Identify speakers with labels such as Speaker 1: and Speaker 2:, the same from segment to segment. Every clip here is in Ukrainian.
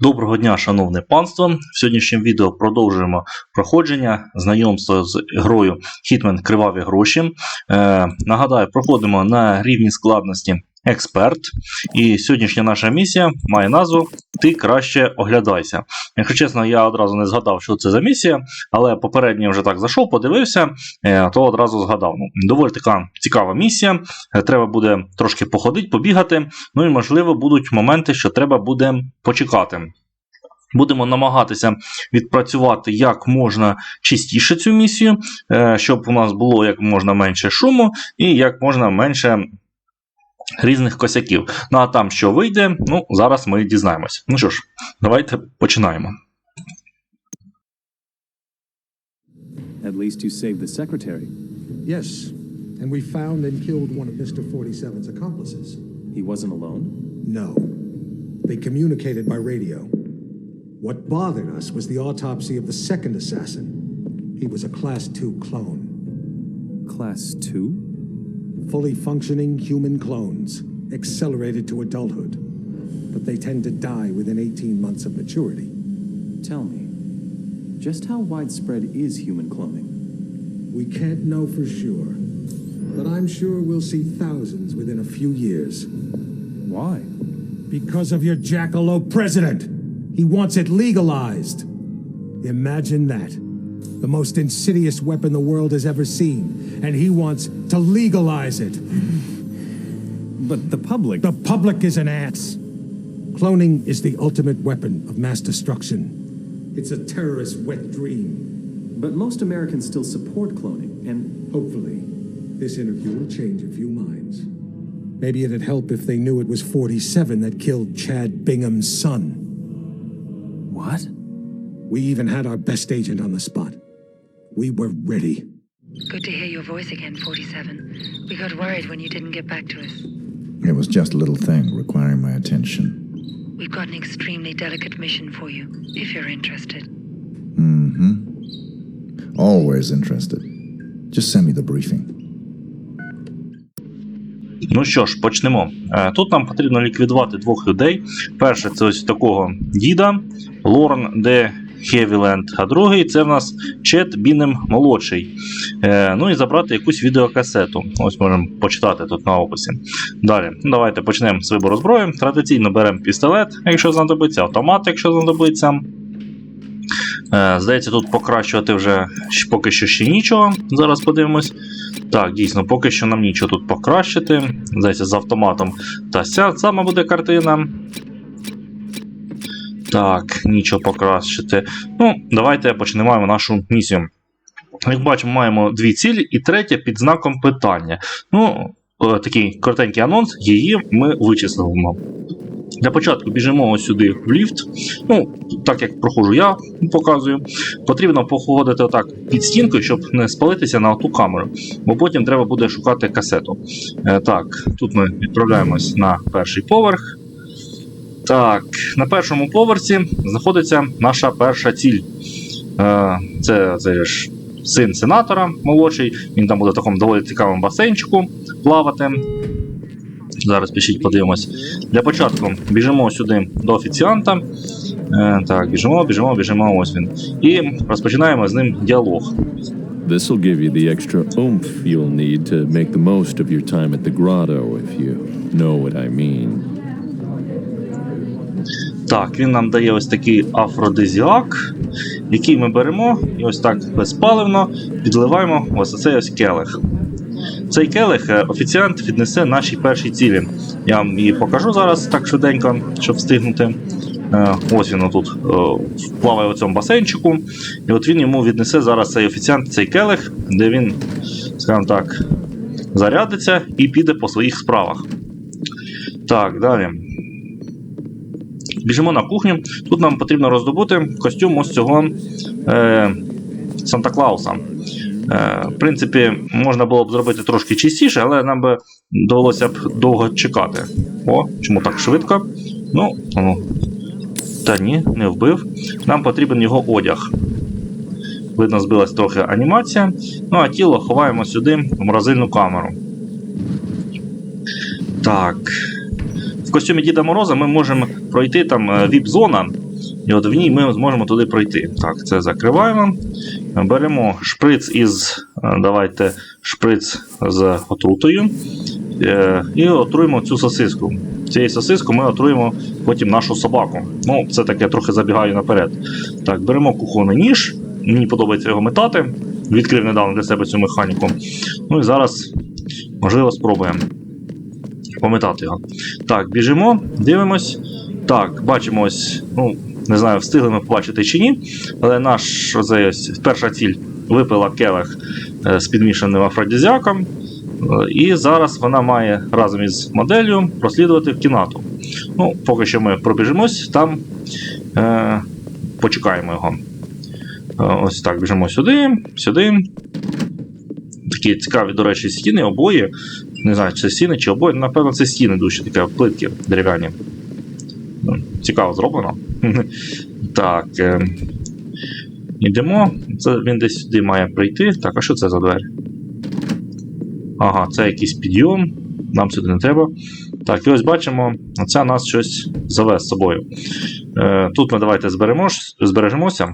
Speaker 1: Доброго дня, шановне панство. В сьогоднішньому відео продовжуємо проходження знайомство з грою Hitman Криваві гроші. Е, нагадаю, проходимо на рівні складності Експерт. І сьогоднішня наша місія має назву Ти краще оглядайся. Якщо чесно, я одразу не згадав, що це за місія, але попередньо вже так зайшов, подивився, е, то одразу згадав. Ну, доволі така цікава місія. Е, Треба буде трошки походити, побігати. Ну і можливо будуть моменти, що треба буде почекати. Будемо намагатися відпрацювати як можна чистіше цю місію, е, щоб у нас було як можна менше шуму і як можна менше різних косяків. Ну а там, що вийде, ну зараз ми дізнаємось. Ну що ж, давайте починаємо.
Speaker 2: At least you saved the secretary.
Speaker 3: Yes, and we found and killed one of Mr. 47's accomplices.
Speaker 2: He wasn't alone.
Speaker 3: No, they communicated by radio. What bothered us was the autopsy of the second assassin. He was a Class 2 clone.
Speaker 2: Class 2?
Speaker 3: Fully functioning human clones, accelerated to adulthood. But they tend to die within 18 months of maturity.
Speaker 2: Tell me, just how widespread is human cloning?
Speaker 3: We can't know for sure, but I'm sure we'll see thousands within a few years.
Speaker 2: Why?
Speaker 3: Because of your jackalope president. He wants it legalized. Imagine that. The most insidious weapon the world has ever seen, and he wants to legalize it.
Speaker 2: But the public.
Speaker 3: The public is an ass. Cloning is the ultimate weapon of mass destruction. It's a terrorist wet dream.
Speaker 2: But most Americans still support cloning, and
Speaker 3: Hopefully, this interview will change a few minds. Maybe it'd help if they knew it was 47 that killed Chad Bingham's son.
Speaker 2: what?
Speaker 3: We even had our best agent on the spot. We were ready.
Speaker 4: Good to hear your voice again, 47. We got worried when you didn't get back to us.
Speaker 5: It was just a little thing requiring my attention.
Speaker 4: We've got an extremely delicate mission for you, if you're interested. Mm-hmm.
Speaker 5: Always interested. Just send me the briefing.
Speaker 1: Ну що ж, почнемо. Е, Тут нам потрібно ліквідувати двох людей. Перше, це ось такого діда Лорен Де Хевіленд, а другий це в нас Чет Бінем молодший. Е, ну і забрати якусь відеокасету. Ось можемо почитати тут на описі. Далі, давайте почнемо з вибору зброї. Традиційно беремо пістолет, якщо знадобиться, автомат, якщо знадобиться. Е, Здається, тут покращувати вже поки що ще нічого. Зараз подивимось. Так, дійсно, поки що нам нічого тут покращити. Здається, з автоматом та ця сама буде картина. Так, нічого покращити. Ну, давайте почнемо нашу місію. Як бачимо, маємо дві цілі, і третя під знаком питання. Ну, е, такий коротенький анонс, її ми вичислимо. Для початку біжимо ось сюди в ліфт. Ну, так як проходжу я, показую. Потрібно походити отак під стінкою, щоб не спалитися на ту камеру, бо потім треба буде шукати касету. Е, так, тут ми відправляємось на перший поверх. Так, на першому поверсі знаходиться наша перша ціль. Е, це, це ж син сенатора молодший. Він там буде в такому доволі цікавому басейнчику плавати. Зараз пишіть, подивимось. Для початку біжимо сюди до офіціанта. Е, так, біжимо, біжимо, біжимо. Ось він. І розпочинаємо з ним діалог.
Speaker 6: This will give you the extra oomph you'll need to make the most of your time at the grotto, if you know what I mean.
Speaker 1: Так, він нам дає ось такий афродизіак, який ми беремо і ось так безпаливно підливаємо ось цей ось келих. Цей келих е, офіціант віднесе нашій першій цілі. Я вам її покажу зараз так швиденько, щоб встигнути. Е, Ось він тут плаває у цьому басейнчику. І от він йому віднесе зараз цей офіціант цей келих, де він, скажімо так, зарядиться і піде по своїх справах. Так, далі. Біжимо на кухню. Тут нам потрібно роздобути костюм ось цього е, Санта Клауса. Е, в принципі, можна було б зробити трошки чистіше, але нам би довелося б довго чекати. О, чому так швидко? Ну, ну. Та ні, не вбив. Нам потрібен його одяг. Видно, збилась трохи анімація. Ну, а тіло ховаємо сюди в морозильну камеру. Так. В костюмі Діда Мороза ми можемо пройти там е, віп-зона. І от в ній ми зможемо туди пройти. Так, це закриваємо. Беремо шприц із. е, Давайте шприц з отрутою. е, І отруємо цю сосиску. Цією сосиску ми отруємо потім нашу собаку. Ну, це таке трохи забігаю наперед. Так, беремо кухонний ніж. Мені подобається його метати. Відкрив недавно для себе цю механіку. Ну і зараз, можливо, спробуємо пометати його. Так, біжимо, дивимось. Так, бачимо ось, ну, не знаю, встигли ми побачити чи ні, але наш ось, перша ціль випила келих е, з підмішаним афродізіаком. Е, І зараз вона має разом із моделлю прослідувати в кімнату. Ну, поки що ми пробіжимось, там е, почекаємо його. Е, Ось так, біжимо сюди, сюди. Такі цікаві, до речі, стіни, обої. Не знаю, чи це стіни, чи обої. Напевно, це стіни дуже такі плитки дерев'яні. Ну, Цікаво зроблено. Так. Е, йдемо. Це він десь сюди має прийти. Так, а що це за двері? Ага, це якийсь підйом. Нам сюди не треба. Так, і ось бачимо, це нас щось заве з собою. Е, тут ми давайте зберемось, збережемося.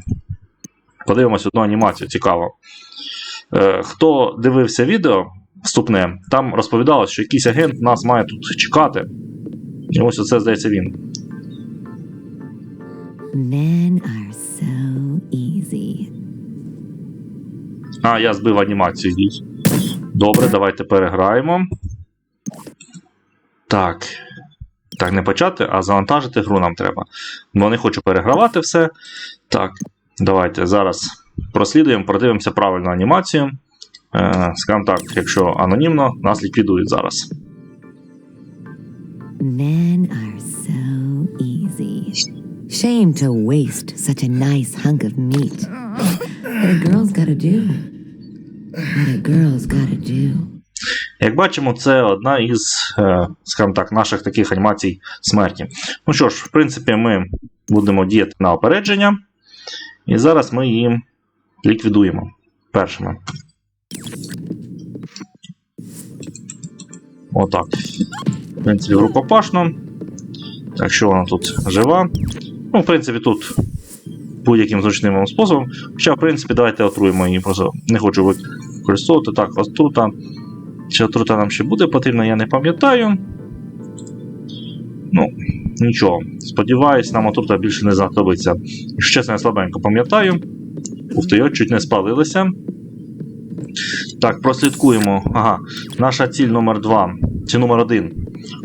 Speaker 1: Подивимось одну анімацію, цікаво. Е, хто дивився відео вступне, там розповідалось, що якийсь агент нас має тут чекати. І ось оце, здається, він.
Speaker 7: Men are so easy.
Speaker 1: А, я збив анімацію. Добре, давайте переграємо. Так. Так, не почати, а завантажити гру нам треба. Бо не хочу перегравати все. Так, давайте зараз прослідуємо, продивимося правильну анімацію. Е, скажімо так, якщо анонімно, нас ліквідують зараз.
Speaker 7: Men are so easy. Shame to waste such a nice hunk of meat. What a girl's gotta do. What a girl's gotta do.
Speaker 1: Як бачимо, це одна із, е, скажімо так, наших таких анімацій смерті. Ну що ж, в принципі, ми будемо діяти на опередження, і зараз ми її ліквідуємо першими. Отак. В принципі, рукопашно. Так, що вона тут жива. Ну, в принципі, тут будь-яким зручним вам способом. Хоча, в принципі, давайте отруємо її. Просто не хочу використовувати. Так, отрута. Чи отрута нам ще буде потрібна, я не пам'ятаю. Ну, нічого. Сподіваюсь, нам отрута більше не знадобиться. Якщо я слабенько пам'ятаю. Ух чуть не спалилися. Так, прослідкуємо. Ага, наша ціль номер 2 чи номер 1.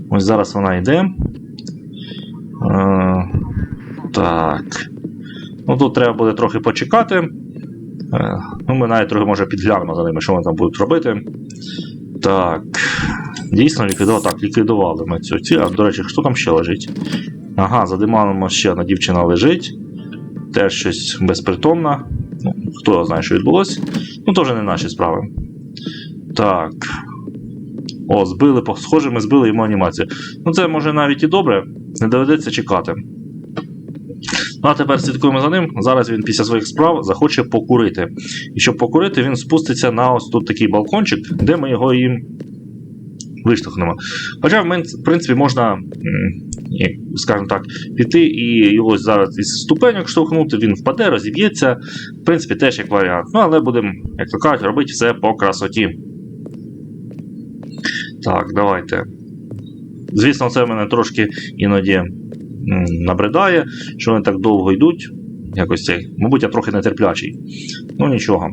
Speaker 1: Ось зараз вона йде. Е, так. Ну тут треба буде трохи почекати. Е, ну, ми навіть трохи може підглянемо за ними, що вони там будуть робити. Так. Дійсно ліквідували. Так, ліквідували ми цю ціль. А до речі, хто там ще лежить? Ага, за диманом ще одна дівчина лежить. Теж щось безпритомна. Хто знає, що відбулося. Ну, теж не наші справи. Так. О, збили, схоже, ми збили йому анімацію. Ну, це може навіть і добре, не доведеться чекати. Ну, а тепер слідкуємо за ним. Зараз він після своїх справ захоче покурити. І щоб покурити, він спуститься на ось тут такий балкончик, де ми його їм виштовхнемо. Хоча, в принципі, можна, скажімо так, піти і його зараз із ступеньок штовхнути, він впаде, розіб'ється. В принципі, теж як варіант. Ну, але будемо, як то кажуть, робити все по красоті. Так, давайте. Звісно, це мене трошки іноді набридає, що вони так довго йдуть. Якось цей. Мабуть, я трохи нетерплячий. Ну нічого.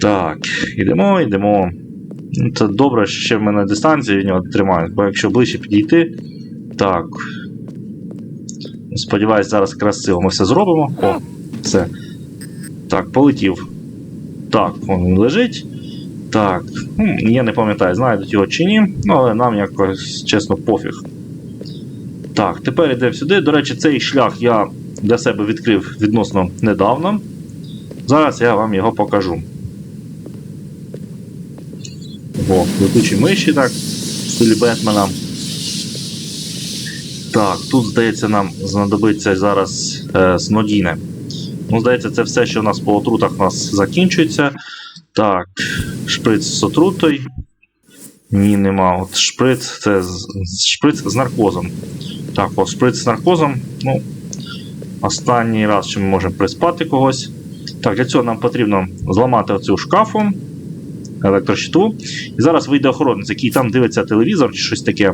Speaker 1: Так, йдемо, йдемо. Ну, Це добре, що ще в мене дистанція від нього тримає, бо якщо ближче підійти. Так. Сподіваюсь, зараз красиво ми все зробимо. О, все. Так, полетів. Так, він лежить. Так. Я не пам'ятаю, знайдуть його чи ні, ну, але нам якось чесно пофіг. Так, тепер йдемо сюди. До речі, цей шлях я для себе відкрив відносно недавно. Зараз я вам його покажу. О, летучі миші, так, в стилі Бетмена. Так, тут, здається, нам знадобиться зараз е, снодійне. Ну, здається, це все, що у нас по отрутах у нас закінчується. Так, шприц з отрутою. Ні, нема. От шприц це шприц з наркозом. Так, о, шприц з наркозом. Ну, останній раз, що ми можемо приспати когось. Так, для цього нам потрібно зламати оцю шкафу, електрощиту. І зараз вийде охоронець, який там дивиться телевізор чи щось таке.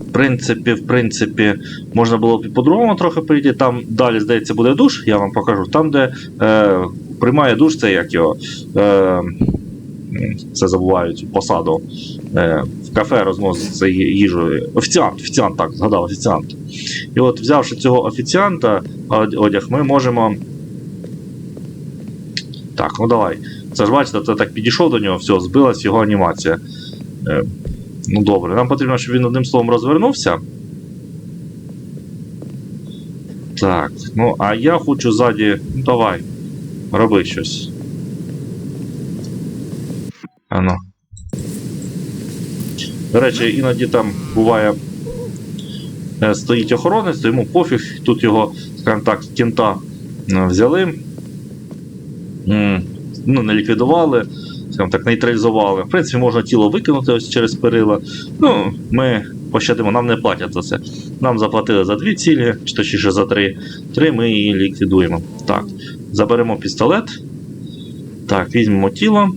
Speaker 1: В принципі, в принципі, можна було б і по-другому трохи прийти. Там далі, здається, буде душ, я вам покажу. Там, де е, приймає душ, це як його. Е, це забувають посаду. Е, в кафе розноситься ї- їжу. Офіціант, офіціант, так, згадав, офіціант. І от, взявши цього офіціанта одяг, ми можемо. Так, ну давай. Це ж бачите, ти так підійшов до нього, все, збилась його анімація. Е, ну добре, нам потрібно, щоб він одним словом розвернувся. Так, ну а я хочу ззаді. Ну давай, роби щось. Ано. До речі, іноді там буває. е, Стоїть охоронець, то йому пофіг, тут його, скажімо так, кінта е, взяли. Ну, не ліквідували, скажімо так, нейтралізували. В принципі, можна тіло викинути ось через перила. Ну, ми пощадимо, нам не платять за це. Нам заплатили за дві цілі, чи точніше за три. Три ми її ліквідуємо. Так, заберемо пістолет. Так, візьмемо тіло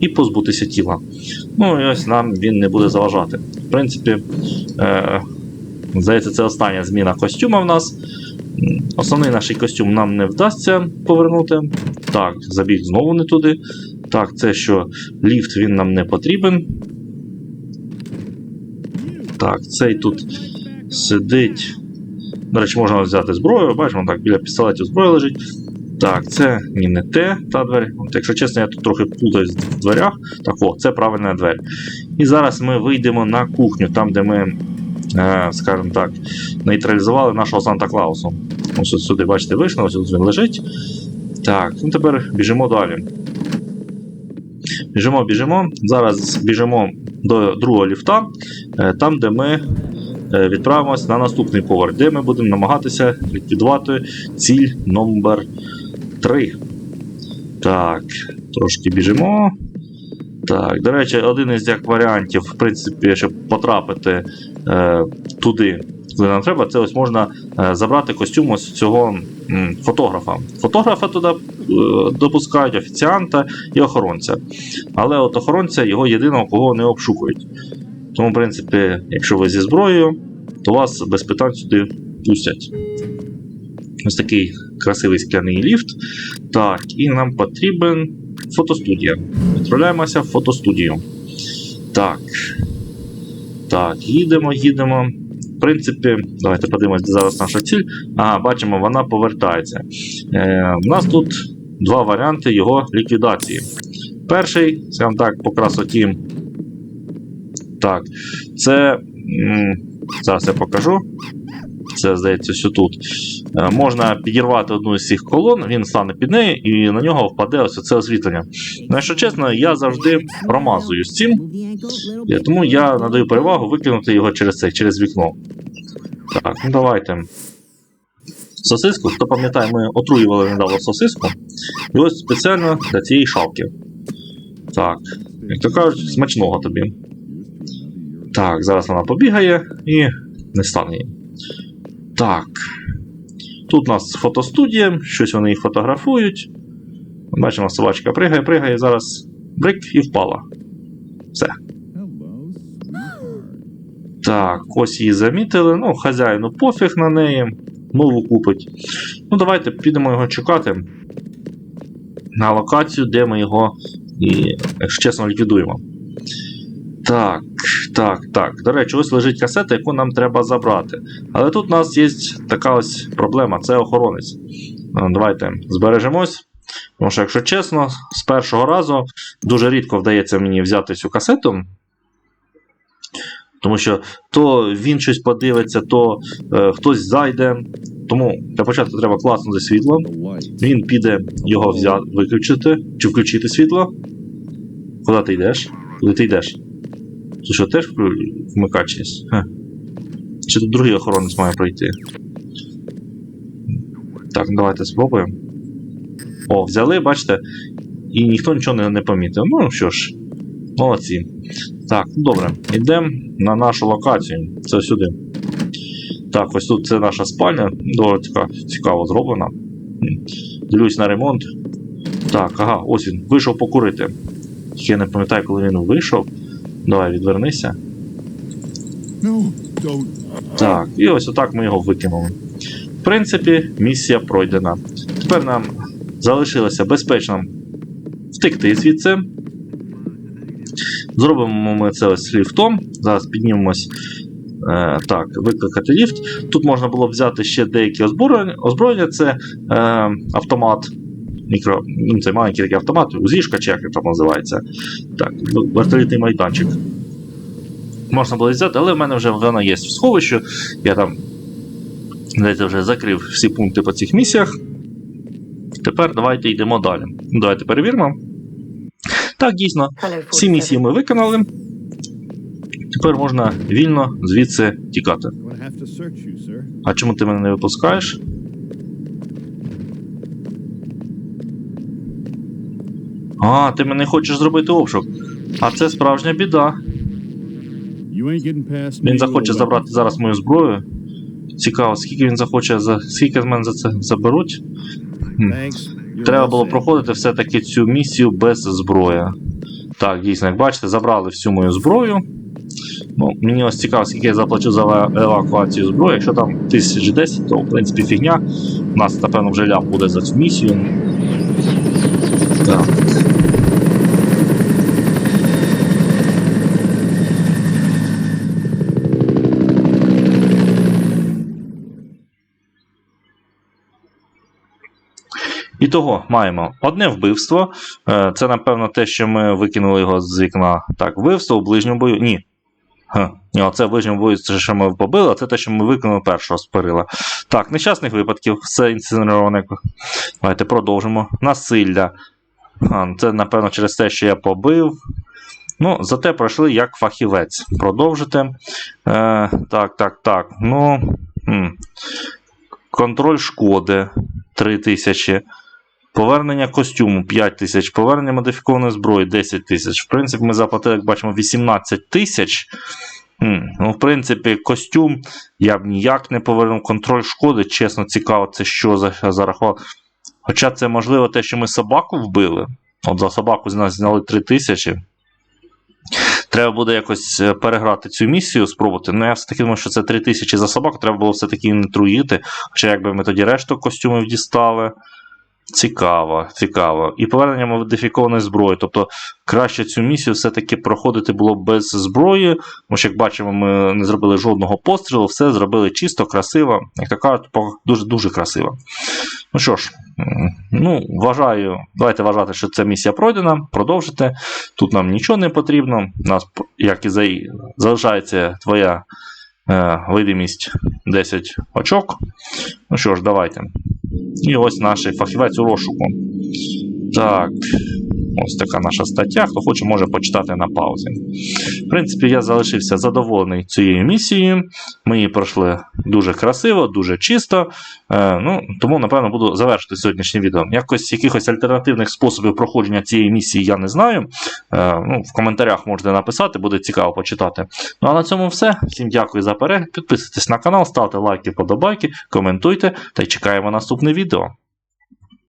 Speaker 1: і позбутися тіла. Ну і ось нам він не буде заважати. В принципі, е, здається, це остання зміна костюма в нас. Основний наш костюм нам не вдасться повернути. Так, забіг знову не туди. Так, це що ліфт він нам не потрібен. Так, цей тут сидить. До речі, можна взяти зброю. Бачимо, так, біля пістолетів зброя лежить. Так, це ні, не те, та двері. Якщо чесно, я тут трохи плутаюсь в дверях. Так, о, це правильна двері. І зараз ми вийдемо на кухню, там, де ми, скажімо так, нейтралізували нашого Санта Клаусу. Ось от сюди, бачите, вийшли, ось тут він лежить. Так, ну тепер біжимо далі. Біжимо, біжимо. Зараз біжимо до другого ліфта, е, там, де ми е, відправимось на наступний поверх, де ми будемо намагатися ліквідувати ціль номер 3. Так, трошки біжимо. Так, до речі, один із як варіантів, в принципі, щоб потрапити е, туди, куди нам треба, це ось можна е, забрати костюм ось цього фотографа. Фотографа туди е, допускають, офіціанта і охоронця. Але от охоронця його єдиного кого не обшукують. Тому, в принципі, якщо ви зі зброєю, то вас без питань сюди пустять. Ось такий красивий скляний ліфт. Так, і нам потрібен фотостудія. Відправляємося в фотостудію. Так. Так, їдемо, їдемо. В принципі, давайте подивимось, де зараз наша ціль. Ага, бачимо, вона повертається. Е, у нас тут два варіанти його ліквідації. Перший, скажімо так, по красоті. Так, це. Зараз я покажу. Це, здається, все тут. Е, Можна підірвати одну з цих колон, він стане під нею, і на нього впаде ось це освітлення. Ну, якщо чесно, я завжди промазую з цим. Е, Тому я надаю перевагу викинути його через це, через вікно. Так, ну давайте. Сосиску, хто пам'ятає, ми отруювали недавно сосиску. І ось спеціально для цієї шапки. Так, як то кажуть, смачного тобі. Так, зараз вона побігає і не стане її. Так. Тут у нас фотостудія, щось вони фотографують. Бачимо, собачка пригає, пригає, зараз брик і впала. Все. Так, ось її замітили. Ну, хазяїну пофіг на неї. Нову купить. Ну, давайте підемо його чекати на локацію, де ми його, і, якщо чесно, ліквідуємо. Так, так, так. До речі, ось лежить касета, яку нам треба забрати. Але тут у нас є така ось проблема це охоронець. Ну, Давайте збережемось. Тому що, якщо чесно, з першого разу дуже рідко вдається мені взяти цю касету. Тому що то він щось подивиться, то е, хтось зайде. Тому для початку треба класнути світло. Він піде його взяти, виключити чи включити світло. Куди ти йдеш? Куди ти йдеш? Ти що теж вклю- вмикач. Чи тут другий охоронець має пройти? Так, давайте спробуємо. О, взяли, бачите, і ніхто нічого не, не помітив. Ну що ж, молодці. Так, ну добре. Йдемо на нашу локацію. Це сюди. Так, ось тут це наша спальня. Доволі така цікаво зроблена. Дивлюсь на ремонт. Так, ага, ось він. Вийшов покурити. Я не пам'ятаю, коли він вийшов. Давай, відвернися. Так, і ось отак ми його викинули. В принципі, місія пройдена. Тепер нам залишилося безпечно втекти звідси. Зробимо ми це ось ліфтом. Зараз піднімемось. Е, так, викликати ліфт. Тут можна було б взяти ще деякі озброєння. Озброєння це е, автомат. Мікро, ну, це маленький такий автомат, узішка, чи як він там називається. Так, вертолітний майданчик. Можна було взяти, але в мене вже вона є в сховищі. Я там десь вже закрив всі пункти по цих місіях. Тепер давайте йдемо далі. Давайте перевіримо. Так, дійсно, всі місії ми виконали. Тепер можна вільно звідси тікати. А чому ти мене не випускаєш? А, ти мене хочеш зробити обшук. А це справжня біда. Він захоче забрати зараз мою зброю. Цікаво, скільки він захоче за. Скільки з мене за це заберуть? Треба було проходити все-таки цю місію без зброї. Так, дійсно, як бачите, забрали всю мою зброю. Ну, мені ось цікаво, скільки я заплачу за евакуацію зброї. Якщо там 1010, то в принципі фігня. У нас, напевно, вже ляп буде за цю місію. І того маємо одне вбивство. Е, Це, напевно, те, що ми викинули його з вікна. Так, вбивство у ближньому бою. Ні. Ні, Оце в ближньому бою, це що ми побили, а це те, що ми викинули першого з. Так, нещасних випадків, все інсценоване. Давайте продовжимо. Насилля. А, це, напевно, через те, що я побив. Ну, зате пройшли як фахівець. Продовжити. Е, так, так, так. Ну. м. Контроль шкоди 3000. Повернення костюму 5 тисяч, повернення модифікованої зброї 10 тисяч. В принципі, ми заплатили, як бачимо, 18 тисяч. Ну, в принципі, костюм я б ніяк не повернув. Контроль шкоди, чесно, цікаво, це що за зарахував. Хоча це можливо те, що ми собаку вбили. От за собаку з нас зняли 3 тисячі. Треба буде якось е, переграти цю місію, спробувати. Ну, я все-таки думаю, що це 3 тисячі за собаку, треба було все-таки не труїти. Хоча якби ми тоді решту костюмів дістали. Цікаво, цікаво. І повернення модифікованої зброї. Тобто краще цю місію все-таки проходити було без зброї. Тому як бачимо, ми не зробили жодного пострілу, все зробили чисто, красиво. Як то кажуть, дуже-дуже красиво. Ну що ж, ну, вважаю, давайте вважати, що ця місія пройдена. Продовжити. Тут нам нічого не потрібно. Нас, як і за... залишається твоя е, видимість 10 очок. Ну що ж, давайте. І ось наш фахівець у розшуку. Так. Ось така наша стаття. Хто хоче, може почитати на паузі. В принципі, я залишився задоволений цією місією. Ми її пройшли дуже красиво, дуже чисто. Е, ну, тому, напевно, буду завершити сьогоднішнє відео. Якось якихось альтернативних способів проходження цієї місії я не знаю. Е, ну, в коментарях можете написати, буде цікаво почитати. Ну а на цьому все. Всім дякую за перегляд. Підписуйтесь на канал, ставте лайки, вподобайки, коментуйте та й чекаємо наступне відео.